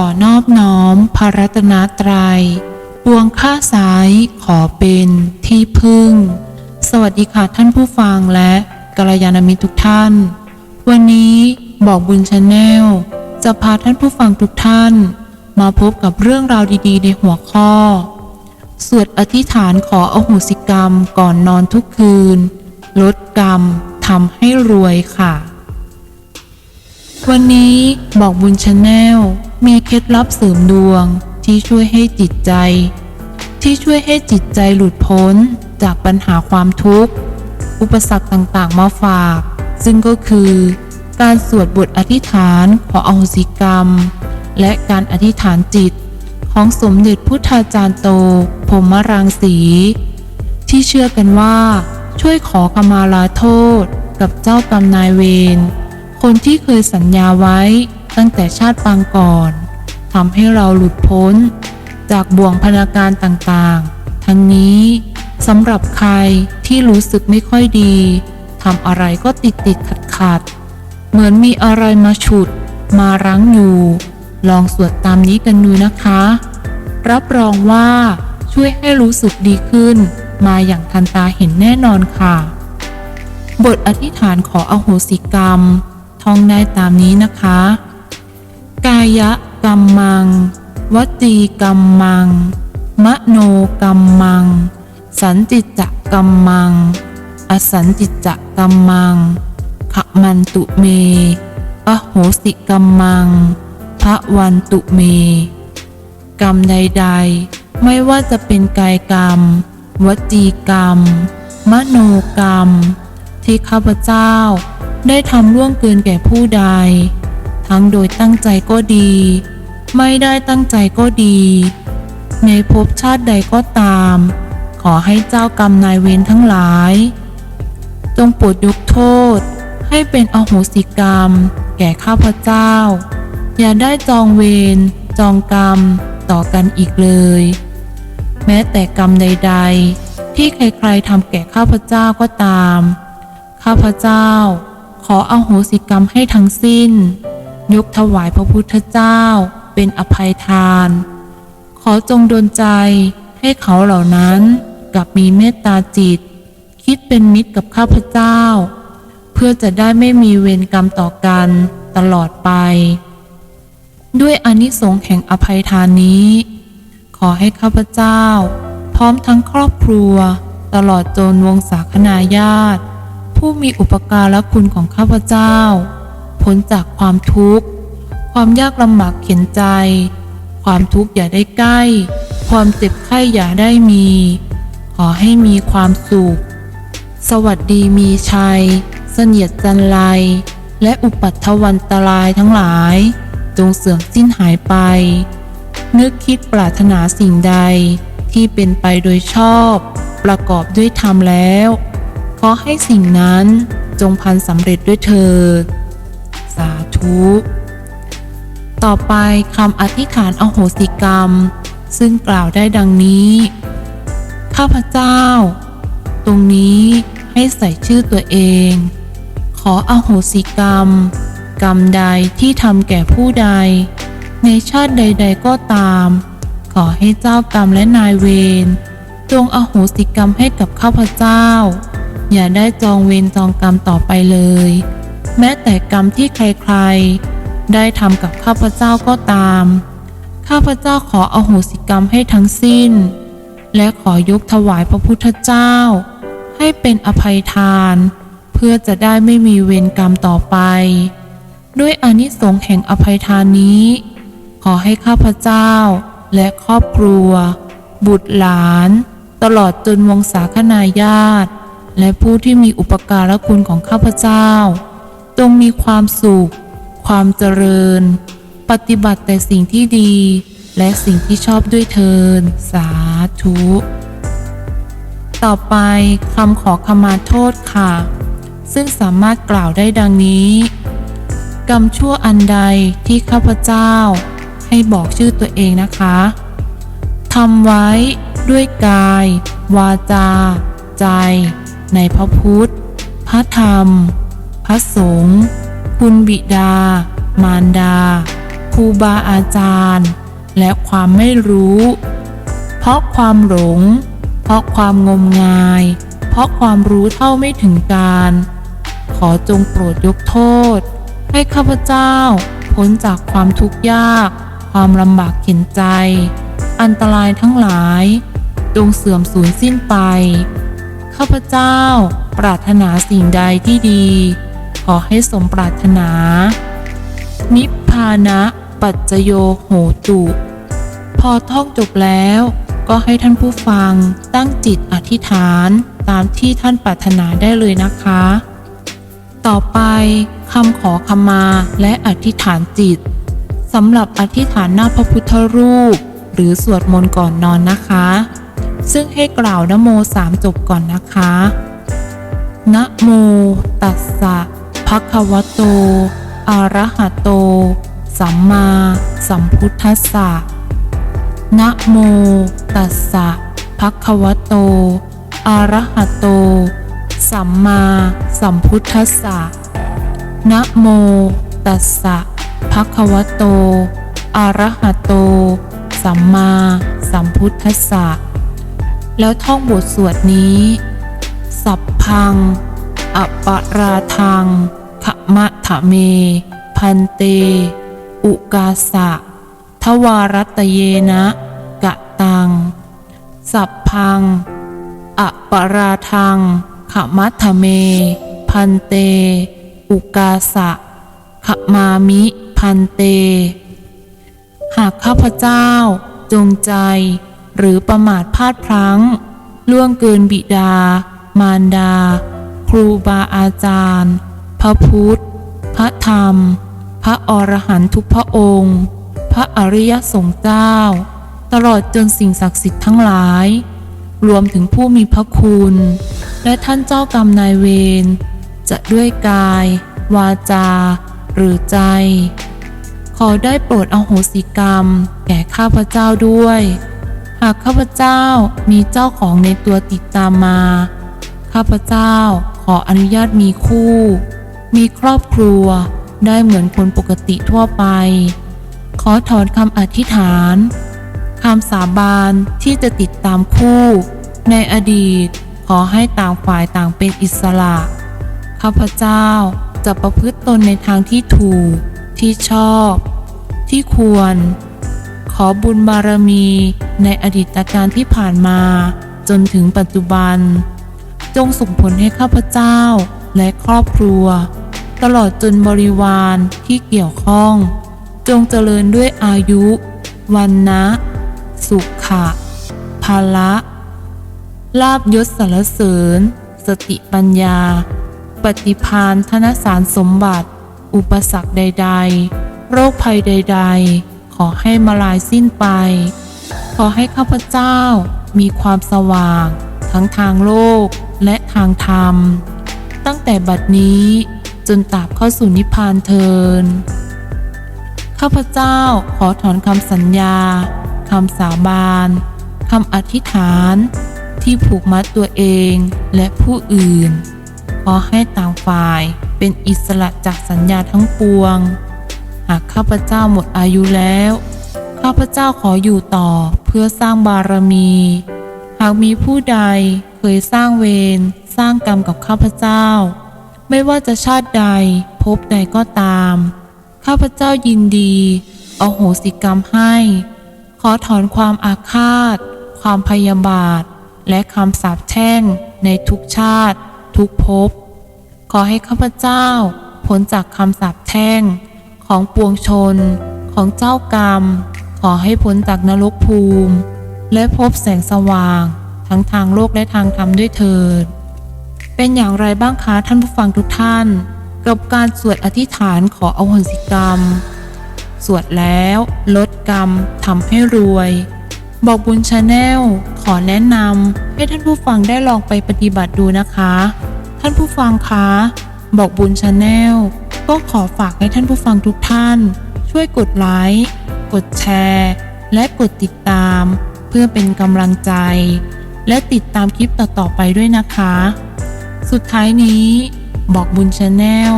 อนอบน้อมพระรัตนตรัยปวงข้าสายขอเป็นที่พึ่ง สวัสดีค่ะท่านผู้ฟังและกัลยาณมิตรทุกท่าน วันนี้บอกบุญชาแนลจะพาท่านผู้ฟังทุกท่าน มาพบกับเรื่องราวดีๆ ในหัวข้อ สวดอธิษฐานขออโหสิกรรมก่อนนอนทุกคืน ลดกรรมทำให้รวยค่ะ วันนี้บอกบุญชาแนลมีเคล็ดลับเสริมดวงที่ช่วยให้จิตใจ ที่ช่วยให้จิตใจหลุดพ้นจากปัญหาความทุกข์ อุปสรรคต่างๆมาฝาก ซึ่งก็คือ การสวดบทอธิษฐานขออโหสิกรรม และการอธิษฐานจิต ของสมเด็จพุทธาจารย์โตพรมรังสี ที่เชื่อกันว่า ช่วยขอขมาลาโทษกับเจ้ากรรมนายเวร คนที่เคยสัญญาไว้ตั้งแต่ชาติปางก่อนทำให้เราหลุดพ้น จากบ่วงพนาการต่างๆ ทั้งนี้สำหรับใครที่รู้สึกไม่ค่อยดีทำอะไรก็ติดติดขัดขัดเหมือนมีอะไรมาฉุด มารั้งอยู่ ลองสวดตามนี้กันดูนะคะ รับรองว่าช่วยให้รู้สึกดีขึ้น มาอย่างทันตาเห็นแน่นอนค่ะ บทอธิษฐานขออโหสิกรรม ท่องได้ตามนี้นะคะ กายะกรรมัง วจีกรรมัง มโนกรรมัง สันติจะกรรมัง อสันติจะกรรมังขมันตุเมอโหสิกรรมังพระวันตุเม กรรมใด ๆ ไม่ว่าจะเป็นกายกรรม วจีกรรม มโนกรรม ที่ข้าพเจ้า ได้ทำล่วงเกินแก่ผู้ใด ทั้งโดยตั้งใจก็ดี ไม่ได้ตั้งใจก็ดี ในภพชาติใดก็ตาม ขอให้เจ้ากรรมนายเวรทั้งหลาย จงโปรดยกโทษ ให้เป็นอโหสิกรรม แก่ข้าพเจ้า อย่าได้จองเวรจองกรรมต่อกันอีกเลย แม้แต่กรรมใด ๆ ที่ใครๆทำแก่ข้าพเจ้าก็ตาม ข้าพเจ้า ขออโหสิกรรมให้ทั้งสิ้น ยกถวายพระพุทธเจ้าเป็นอภัยทาน ขอจงดลใจให้เขาเหล่านั้นกลับมีเมตตาจิต คิดเป็นมิตรกับข้าพเจ้า เพื่อจะได้ไม่มีเวรกรรมต่อกันตลอดไป ด้วยอานิสงส์แห่งอภัยทานนี้ ขอให้ข้าพเจ้า พร้อมทั้งครอบครัว ตลอดจนวงศาคณาญาติ ผู้มีอุปการะคุณของข้าพเจ้า พ้นจากความทุกข์ ความยากลำบากเข็นใจ ความทุกข์อย่าได้ใกล้ ความเจ็บไข้อย่าได้มี ขอให้มีความสุข สวัสดีมีชัย เสนียดจันไรและอุปัตถวันตรายทั้งหลาย จงเสื่อมสิ้นหายไป นึกคิดปรารถนาสิ่งใดที่เป็นไปโดยชอบ ประกอบด้วยธรรมแล้ว อให้สิ่งนั้นจงพันสำเร็จด้วยเถิดสาธุ ต่อไปคำอธิษฐานอโหสิกรรม ซึ่งกล่าวได้ดังนี้ ข้าพเจ้า ตรงนี้ให้ใส่ชื่อตัวเอง ขออโหสิกรรม กรรมใดที่ทำแก่ผู้ใด ในชาติใด ๆ ก็ตาม ขอให้เจ้ากรรมและนายเวรจงอโหสิกรรมให้กับข้าพเจ้า อย่าได้จองเวรจองกรรมต่อไปเลย แม้แต่กรรมที่ใครๆ ได้ทำกับข้าพเจ้าก็ตาม ข้าพเจ้าขออโหสิกรรมให้ทั้งสิ้น และขอยกถวายพระพุทธเจ้า ให้เป็นอภัยทาน เพื่อจะได้ไม่มีเวรกรรมต่อไป ด้วยอนิสงส์แห่งอภัยทานนี้ ขอให้ข้าพเจ้าและครอบครัว บุตรหลาน ตลอดจนวงศาคณาญาติ และผู้ที่มีอุปการะคุณของข้าพเจ้าจงมีความสุข ความเจริญ ปฏิบัติแต่สิ่งที่ดี และสิ่งที่ชอบด้วยเทิน สาธุ ต่อไปคำขอขมาโทษค่ะ ซึ่งสามารถกล่าวได้ดังนี้ กรรมชั่วอันใดที่ข้าพเจ้า ให้บอกชื่อตัวเองนะคะทำไว้ด้วยกาย วาจา ใจ ในพระพุทธ พระธรรม พระสงฆ์คุณบิดา มารดาครูบาอาจารย์ และความไม่รู้ เพราะความหลง เพราะความงมงาย เพราะความรู้เท่าไม่ถึงการ ขอจงโปรดยกโทษ ให้ข้าพเจ้าพ้นจากความทุกข์ยาก ความลำบากเข็นใจ อันตรายทั้งหลาย จงเสื่อมสูญสิ้นไป ข้าพเจ้า ปรารถนาสิ่งใดที่ดี ขอให้สมปรารถนา นิพพานะ ปัจจโยโหตุ พอท่องจบแล้วก็ให้ท่านผู้ฟังตั้งจิตอธิษฐานตามที่ท่านปรารถนาได้เลยนะคะ ต่อไปคำขอขมาและอธิษฐานจิตสำหรับอธิษฐานหน้าพระพุทธรูป หรือสวดมนต์ก่อนนอนนะคะ ซึ่งให้กล่าวนโมสามจบก่อนนะคะนะโมตัสสะภะคะวะโต อะระหะโต สัมมาสัมพุทธัสสะนะโมตัสสะภะคะวะโต อะระหะโต สัมมาสัมพุทธัสสะนะโมตัสสะภะคะวะโต อะระหะโต สัมมาสัมพุทธัสสะ แล้วท่องบทสวดนี้ สัพพัง อปราทังขมะทะเม พันเต อุกาสะ ทวารัตเยนะกะตัง สัพพัง อปราทังขมัทะเม พันเต อุกาสะขมามิพันเต หากข้าพเจ้าจงใจ หรือประมาทพลาดพลั้ง ล่วงเกินบิดา มารดา ครูบาอาจารย์ พระพุทธ พระธรรม พระอรหันตุกพระองค์ พระอริยสงฆ์เจ้า ตลอดจนสิ่งศักดิ์สิทธิ์ทั้งหลาย รวมถึงผู้มีพระคุณ และท่านเจ้ากรรมนายเวรจะด้วยกาย วาจา หรือใจ ขอได้โปรดอโหสิกรรม แก่ข้าพเจ้าด้วย หากข้าพเจ้ามีเจ้าของในตัวติดตามมา ข้าพเจ้าขออนุญาตมีคู่ มีครอบครัวได้เหมือนคนปกติทั่วไป ขอถอนคำอธิษฐานคำสาบานที่จะติดตามคู่ ในอดีตขอให้ต่างฝ่ายต่างเป็นอิสระ ข้าพเจ้าจะประพฤติตนในทางที่ถูกที่ชอบ ที่ควร ขอบุญบารมีในอดีตการที่ผ่านมา จนถึงปัจจุบัน จงส่งผลให้ข้าพเจ้าและครอบครัว ตลอดจนบริวารที่เกี่ยวข้อง จงเจริญด้วยอายุ วันนะ สุขะภาละลาบยศสรรเสริญ สติปัญญา ปฏิพานธนสารสมบัติ อุปสรรคใด ๆ โรคภัยใด ๆ ขอให้มาลายสิ้นไป ขอให้ข้าพเจ้ามีความสว่าง ทั้งทางโลกและทางธรรม ตั้งแต่บัดนี้จนตราบเข้าสู่นิพพานเทิน ข้าพเจ้าขอถอนคำสัญญาคำสาบานคำอธิษฐาน ที่ผูกมัดตัวเองและผู้อื่น ขอให้ต่างฝ่ายเป็นอิสระจากสัญญาทั้งปวงากข้าพเจ้าหมดอายุแล้ว ข้าพเจ้าขออยู่ต่อเพื่อสร้างบารมี หากมีผู้ใดเคยสร้างเวรสร้างกรรมกับข้าพเจ้า ไม่ว่าจะชาติใดภพใดก็ตาม ข้าพเจ้ายินดีเอาโหสิกรรมให้ ขอถอนความอาฆาต ความพยาบาท และคำสาปแช่งในทุกชาติ ทุกภพขอให้ข้าพเจ้าพ้นจากคำสาปแช่ง ของปวงชน ของเจ้ากรรม ขอให้พ้นจากนรกภูมิ และพบแสงสว่าง ทั้งทางโลกและทางธรรมด้วยเถิด เป็นอย่างไรบ้างคะท่านผู้ฟังทุกท่าน กับการสวดอธิษฐานขออโหสิกรรม สวดแล้วลดกรรมทำให้รวย บอกบุญชาแนลขอแนะนำให้ท่านผู้ฟังได้ลองไปปฏิบัติดูนะคะ ท่านผู้ฟังคะบอกบุญชาแนล ก็ขอฝากให้ท่านผู้ฟังทุกท่าน ช่วยกดไลค์กดแชร์ และกดติดตาม เพื่อเป็นกำลังใจ และติดตามคลิปต่อๆไปด้วยนะคะ สุดท้ายนี้บอกบุญชาแนล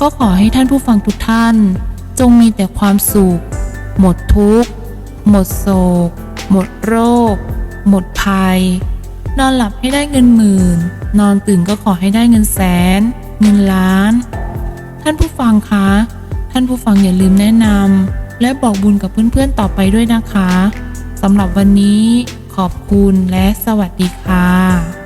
ก็ขอให้ท่านผู้ฟังทุกท่าน จงมีแต่ความสุข หมดทุกข์ หมดโศก หมดโรค หมดภัย นอนหลับให้ได้เงินหมื่น นอนตื่นก็ขอให้ได้เงินแสน เงินล้าน ท่านผู้ฟังคะ ท่านผู้ฟังอย่าลืมแนะนำและบอกบุญกับเพื่อนๆต่อไปด้วยนะคะสำหรับวันนี้ขอบคุณและสวัสดีค่ะ